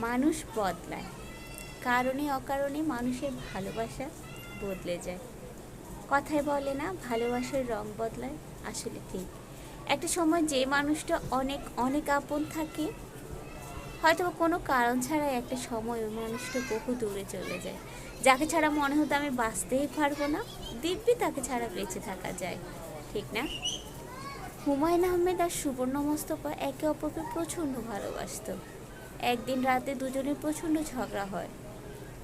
মানুষ বদলায়। কারণে অকারণে মানুষের ভালোবাসা বদলে যায়। কথায় বলে না, ভালোবাসার রং বদলায়। আসলে ঠিক। একটা সময় যে মানুষটা অনেক অনেক আপন থাকে হয়তো কোনো কারণ ছাড়াই একটা সময় ওই মানুষটা বহু দূরে চলে যায়। যাকে ছাড়া মনে হতো আমি বাঁচতেই পারব না, দিব্যি তাকে ছাড়া বেঁচে থাকা যায়। ঠিক না? হুমায়ুন আহমেদ আর সুবর্ণ মোস্তফা একে অপরকে প্রচণ্ড ভালোবাসতো। একদিন রাতে দুজনের প্রচণ্ড ঝগড়া হয়।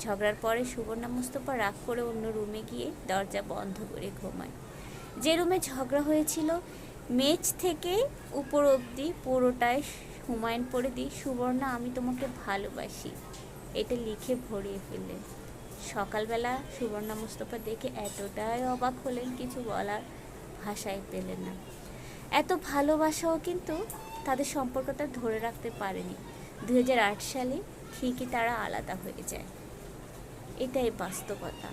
ঝগড়ার পরে সুবর্ণা মুস্তফা রাগ করে অন্য রুমে গিয়ে দরজা বন্ধ করে ঘুমায়। যে রুমে ঝগড়া হয়েছিল মেজ থেকে উপর অবধি পুরোটায় হুমায়ুন পড়ে দিই, সুবর্ণা, আমি তোমাকে ভালোবাসি। এটা লিখে ভরিয়ে ফেললেন। সকালবেলা সুবর্ণা মুস্তফা দেখে এতটাই অবাক হলেন, কিছু বলার ভাষায় পেলেন না। এত ভালোবাসাও কিন্তু তাদের সম্পর্কটা ধরে রাখতে পারেনি। দু হাজার আট সালে ঠিকই তারা আলাদা হয়ে যায়। এটাই বাস্তবতা।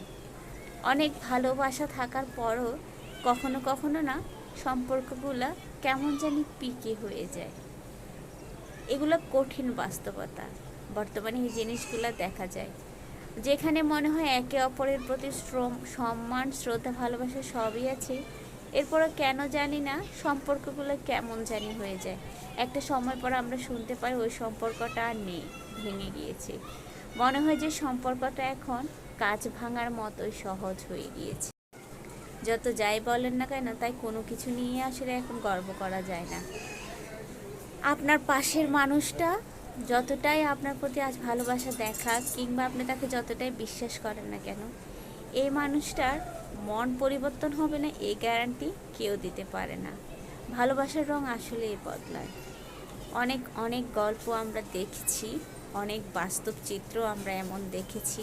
অনেক ভালোবাসা থাকার পরও কখনো কখনো না সম্পর্কগুলো কেমন জানি পিকে হয়ে যায়। এগুলো কঠিন বাস্তবতা। বর্তমানে এই জিনিসগুলো দেখা যায়। যেখানে মনে হয় একে অপরের প্রতি শ্রম, সম্মান, শ্রদ্ধা, ভালোবাসা সবই আছে এরপরও কেন জানি না সম্পর্কগুলো কেমন জানি হয়ে যায়। একটা সময় পর আমরা শুনতে পাই ওই সম্পর্কটা আর নেই, ভেঙে গিয়েছে। মনে হয় যে সম্পর্কটা এখন কাজ ভাঙার মতোই সহজ হয়ে গিয়েছে। যত যাই বলেন না কেন, তাই কোনো কিছু নিয়ে আসলে এখন গর্ব করা যায় না। আপনার পাশের মানুষটা যতটাই আপনার প্রতি আজ ভালোবাসা দেখা কিংবা আপনি তাকে যতটাই বিশ্বাস করেন না কেন এই মানুষটার মন পরিবর্তন হবে না, এই গ্যারান্টি কেউ দিতে পারে না। ভালোবাসার রং আসলেই বদলায়। অনেক অনেক গল্প আমরা দেখেছি, অনেক বাস্তব চিত্র আমরা এমন দেখেছি।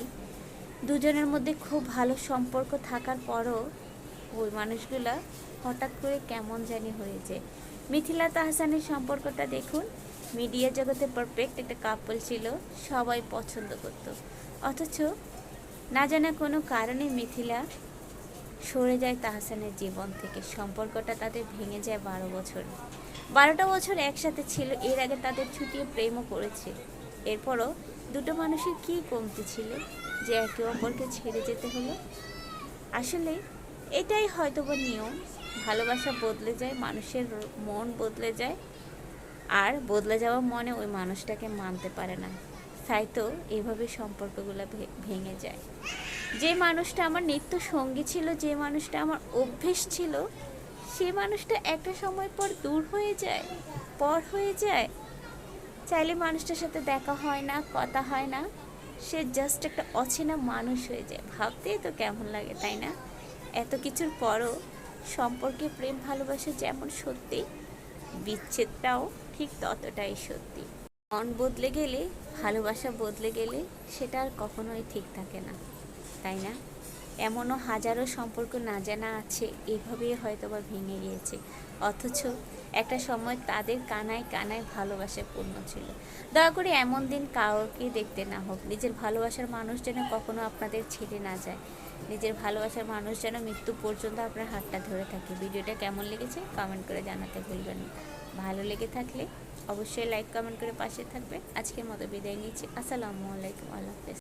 দুজনের মধ্যে খুব ভালো সম্পর্ক থাকার পরও ওই মানুষগুলা হঠাৎ করে কেমন জানি হয়ে যায়। মিথিলা তাহসানের সম্পর্কটা দেখুন, মিডিয়া জগতে পারফেক্ট একটা কাপল ছিল, সবাই পছন্দ করত। অথচ না জানা কোনো কারণে মিথিলা সরে যায় তাহসানের জীবন থেকে। সম্পর্কটা তাদের ভেঙে যায় বারো বছর। বারোটা বছর একসাথে ছিল, এর আগে তাদের ছুটিয়ে প্রেমও করেছে। এরপরও দুটো মানুষের কী কমতি ছিল যে একে অপরকে ছেড়ে যেতে হলো? আসলে এটাই হয়তো বা নিয়ম। ভালোবাসা বদলে যায়, মানুষের মন বদলে যায়, আর বদলে যাওয়া মনে ওই মানুষটাকে মানতে পারে না। তাই তো এভাবে সম্পর্কগুলো ভেঙে যায়। যে মানুষটা আমার নিত্য সঙ্গী ছিল, যে মানুষটা আমার অভ্যেস ছিল, সে মানুষটা একটা সময় পর দূর হয়ে যায়, পর হয়ে যায়। চাইলে মানুষটার সাথে দেখা হয় না, কথা হয় না, সে জাস্ট একটা অচেনা মানুষ হয়ে যায়। ভাবতেই তো কেমন লাগে, তাই না? এত কিছুর পরও সম্পর্কে প্রেম ভালোবাসা যেমন সত্যি, বিচ্ছেদটাও ঠিক ততটাই সত্যি। মন বদলে গেলে, ভালোবাসা বদলে গেলে সেটা আর কখনোই ঠিক থাকে না, তাই না? এমনও হাজারো সম্পর্ক না জানা আছে, এভাবেই হয়তো বা ভেঙে গিয়েছে। অথচ একটা সময় তাদের কানায় কানায় ভালোবাসা পূর্ণ ছিল। দয়া করে এমন দিন কাউকে দেখতে না হোক, নিজের ভালোবাসার মানুষ যেন কখনো আপনাদের ছেড়ে না যায়। নিজের ভালোবাসার মানুষ যেন মৃত্যু পর্যন্ত আপনার হাতটা ধরে থাকে। ভিডিওটা কেমন লেগেছে কমেন্ট করে জানাতে ভুলবেন না। ভালো লেগে থাকলে অবশ্যই লাইক কমেন্ট করে পাশে থাকবে। আজকের মতো বিদায় নিচ্ছি। আসসালামু আলাইকুম, আল্লাহ হাফেজ।